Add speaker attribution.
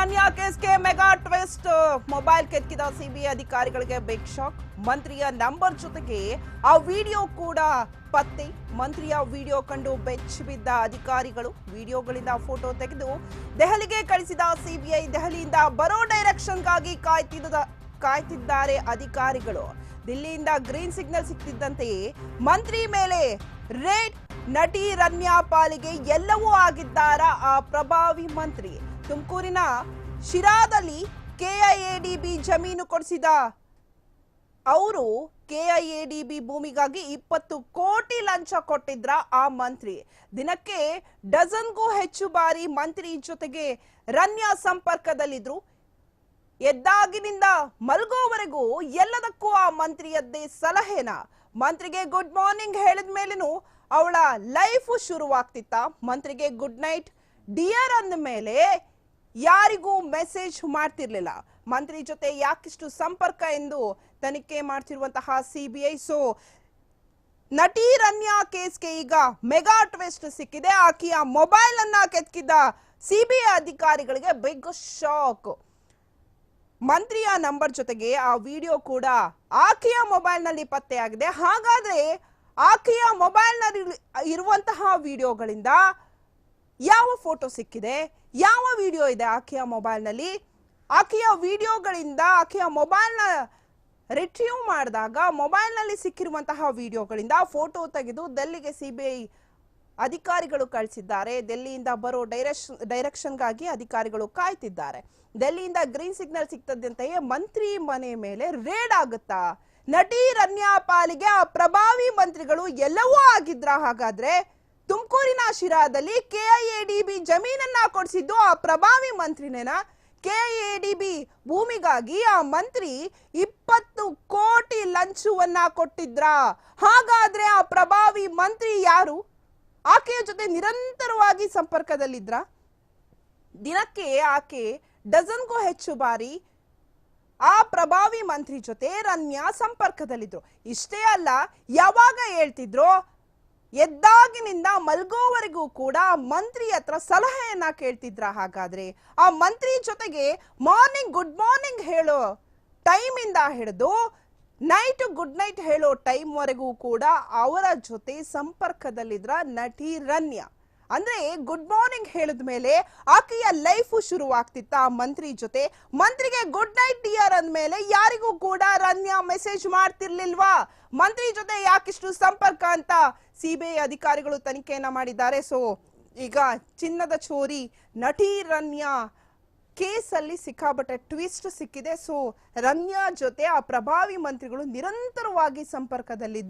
Speaker 1: ರನ್ಯಾ ಕೇಸ್ಗೆ mega twist. Mobile ಕೆತ್ತಿದ CBI ಅಧಿಕಾರಿಗಳಿಗೆ ಬಿಗ್ ಶಾಕ್. ಮಂತ್ರಿಯ ನಂಬರ್ ಜೊತೆಗೆ ಆ ವಿಡಿಯೋ ಕೂಡ ಪತ್ತೆ. ಮಂತ್ರಿಯ ವಿಡಿಯೋ ಕಂಡು ಬೆಚ್ಚಿ ಬಿದ್ದ ಅಧಿಕಾರಿಗಳು ವಿಡಿಯೋಗಳಿಂದ ಫೋಟೋ ತೆಗೆದು ದೆಹಲಿಗೆ ಕಳಿಸಿದ ಸಿಬಿಐ ದೆಹಲಿಯಿಂದ ಬರೋ ಡೈರೆಕ್ಷನ್ಗಾಗಿ ಕಾಯ್ತಿದ್ದ ಕಾಯ್ತಿದ್ದಾರೆ ಅಧಿಕಾರಿಗಳು. ದಿಲ್ಲಿಯಿಂದ ಗ್ರೀನ್ ಸಿಗ್ನಲ್ ಸಿಕ್ತಿದ್ದಂತೆಯೇ ಮಂತ್ರಿ ಮೇಲೆ ರೆಡ್ ನಟಿ ರಮ್ಯಾ ಪಾಲಿಗೆ ಎಲ್ಲವೂ ಆಗಿದ್ದಾರ ಆ ಪ್ರಭಾವಿ ಮಂತ್ರಿ? ತುಮಕೂರಿನ ಶಿರಾದಲ್ಲಿ ಕೆಐಎಡಿಬಿ ಜಮೀನು ಕೊಡಿಸಿದ ಅವರು ಕೆಐಎಡಿಬಿ ಭೂಮಿಗಾಗಿ ಇಪ್ಪತ್ತು ಕೋಟಿ ಲಂಚ ಕೊಟ್ಟಿದ್ರ ಆ ಮಂತ್ರಿ. ದಿನಕ್ಕೆ ಡಜನ್ಗೂ ಹೆಚ್ಚು ಬಾರಿ ಮಂತ್ರಿ ಜೊತೆಗೆ ರನ್ಯಾ ಸಂಪರ್ಕದಲ್ಲಿದ್ರು. ಎದ್ದಾಗಿನಿಂದ ಮಲ್ಗೋವರೆಗೂ ಎಲ್ಲದಕ್ಕೂ ಆ ಮಂತ್ರಿಯದ್ದೇ ಸಲಹೆನ? ಮಂತ್ರಿಗೆ ಗುಡ್ ಮಾರ್ನಿಂಗ್ ಹೇಳಿದ ಮೇಲೇನು ಅವಳ ಲೈಫ್ ಶುರುವಾಗ್ತಿತ್ತ? ಮಂತ್ರಿಗೆ ಗುಡ್ ನೈಟ್ ಡಿಯರ್ ಅಂದ ಮೇಲೆ ಯಾರಿಗೂ ಮೆಸೇಜ್ ಮಾಡ್ತಿರ್ಲಿಲ್ಲ. ಮಂತ್ರಿ ಜೊತೆ ಯಾಕಿಷ್ಟು ಸಂಪರ್ಕ ಎಂದು ತನಿಖೆ ಮಾಡ್ತಿರುವಂತಹ ಸಿಬಿಐ ಸೊ ನಟಿ ರನ್ಯಾ ಕೇಸ್ಗೆ ಈಗ ಮೆಗಾ ಟ್ವೆಸ್ಟ್ ಸಿಕ್ಕಿದೆ. ಆಕೆಯ ಮೊಬೈಲ್ ಅನ್ನ ಬಿ ಸಿಬಿಐ ಅಧಿಕಾರಿಗಳಿಗೆ ಬಿಗ್ ಶಾಕ್ ಮಂತ್ರಿಯ ನಂಬರ್ ಜೊತೆಗೆ ಆ ವಿಡಿಯೋ ಕೂಡ ಆಕೆಯ ಮೊಬೈಲ್ನಲ್ಲಿ ಪತ್ತೆಯಾಗಿದೆ. ಹಾಗಾದ್ರೆ ಆಕೆಯ ಮೊಬೈಲ್ನಲ್ಲಿ ಇರುವಂತಹ ವಿಡಿಯೋಗಳಿಂದ ಯಾವ ಫೋಟೋ ಸಿಕ್ಕಿದೆ? ಯಾವ ವಿಡಿಯೋ ಇದೆ ಆಕೆಯ ಮೊಬೈಲ್ನಲ್ಲಿ? ಆಕೆಯ ವಿಡಿಯೋಗಳಿಂದ ಆಕೆಯ ಮೊಬೈಲ್ನ ರಿಟ್ರೀವ್ ಮಾಡಿದಾಗ ಮೊಬೈಲ್ನಲ್ಲಿ ಸಿಕ್ಕಿರುವಂತಹ ವಿಡಿಯೋಗಳಿಂದ ಫೋಟೋ ತೆಗೆದು ದೆಲ್ಲಿಗೆ ಸಿಬಿಐ ಅಧಿಕಾರಿಗಳು ಕಳಿಸಿದ್ದಾರೆ. ದೆಲ್ಲಿಯಿಂದ ಬರೋ ಡೈರೆಕ್ಷನ್ ಡೈರೆಕ್ಷನ್ಗಾಗಿ ಅಧಿಕಾರಿಗಳು ಕಾಯ್ತಿದ್ದಾರೆ. ದೆಲ್ಲಿಯಿಂದ ಗ್ರೀನ್ ಸಿಗ್ನಲ್ ಸಿಗ್ತದಂತೆಯೇ ಮಂತ್ರಿ ಮನೆ ಮೇಲೆ ರೇಡ್ ಆಗುತ್ತಾ? ನಟಿ ರನ್ಯಾ ಪಾಲಿಗೆ ಆ ಪ್ರಭಾವಿ ಮಂತ್ರಿಗಳು ಎಲ್ಲವೂ ಆಗಿದ್ರ? ಹಾಗಾದ್ರೆ ತುಮಕೂರಿನ ಶಿರಾದಲ್ಲಿ ಕೆಐಎಡಿಬಿ ಜಮೀನನ್ನ ಕೊಡಿಸಿದ್ದು ಆ ಪ್ರಭಾವಿ ಮಂತ್ರಿನೇನ? ಬಿ ಭೂಮಿಗಾಗಿ ಆ ಮಂತ್ರಿ ಇಪ್ಪತ್ತು ಕೋಟಿ ಲಂಚವನ್ನ ಕೊಟ್ಟಿದ್ರ? ಹಾಗಾದ್ರೆ ಆ ಪ್ರಭಾವಿ ಮಂತ್ರಿ ಯಾರು? ಆಕೆಯ ಜೊತೆ ನಿರಂತರವಾಗಿ ಸಂಪರ್ಕದಲ್ಲಿದ್ರ? ದಿನಕ್ಕೆ ಆಕೆ ಡಜನ್ಗೂ ಹೆಚ್ಚು ಬಾರಿ ಆ ಪ್ರಭಾವಿ ಮಂತ್ರಿ ಜೊತೆ ರನ್ಯಾ ಸಂಪರ್ಕದಲ್ಲಿದ್ರು. ಇಷ್ಟೇ ಅಲ್ಲ, ಯಾವಾಗ ಹೇಳ್ತಿದ್ರು, ಎದ್ದಾಗಿನಿಂದ ಮಲ್ಗೋವರೆಗೂ ಕೂಡ ಮಂತ್ರಿ ಹತ್ರ ಸಲಹೆಯನ್ನ ಕೇಳ್ತಿದ್ರ? ಹಾಗಾದ್ರೆ ಆ ಮಂತ್ರಿ ಜೊತೆಗೆ ಮಾರ್ನಿಂಗ್ ಗುಡ್ ಮಾರ್ನಿಂಗ್ ಹೇಳೋ ಟೈಮಿಂದ ಹಿಡಿದು ನೈಟ್ ಗುಡ್ ನೈಟ್ ಹೇಳೋ ಟೈಮ್ ವರೆಗೂ ಕೂಡ ಅವರ ಜೊತೆ ಸಂಪರ್ಕದಲ್ಲಿದ್ರ ನಟಿ ರನ್ಯ. ಅಂದ್ರೆ ಗುಡ್ ಮಾರ್ನಿಂಗ್ ಹೇಳಿದ ಮೇಲೆ ಆಕೆಯ ಲೈಫ್ ಶುರುವಾಗ್ತಿತ್ತ ಆ ಮಂತ್ರಿ ಜೊತೆ. ಮಂತ್ರಿಗೆ ಗುಡ್ ನೈಟ್ ಡಿಯರ್ ಅಂದ್ಮೇಲೆ ಯಾರಿಗೂ ಕೂಡ ರನ್ಯ ಮೆಸೇಜ್ ಮಾಡ್ತಿರ್ಲಿಲ್ವಾ? ಮಂತ್ರಿ ಜೊತೆ ಯಾಕಿಷ್ಟು ಸಂಪರ್ಕ ಅಂತ ಸಿಬಿಐ ಅಧಿಕಾರಿಗಳು ತನಿಖೆಯನ್ನ ಮಾಡಿದ್ದಾರೆ. ಸೊ ಈಗ ಚಿನ್ನದ ಚೋರಿ ನಟಿ ರನ್ಯಾ ಕೇಸಲ್ಲಿ ಸಿಕ್ಕಾಪಟ್ಟೆ ಟ್ವಿಸ್ಟ್ ಸಿಕ್ಕಿದೆ. ಸೊ ರನ್ಯಾ ಜೊತೆ ಆ ಪ್ರಭಾವಿ ಮಂತ್ರಿಗಳು ನಿರಂತರವಾಗಿ ಸಂಪರ್ಕದಲ್ಲಿ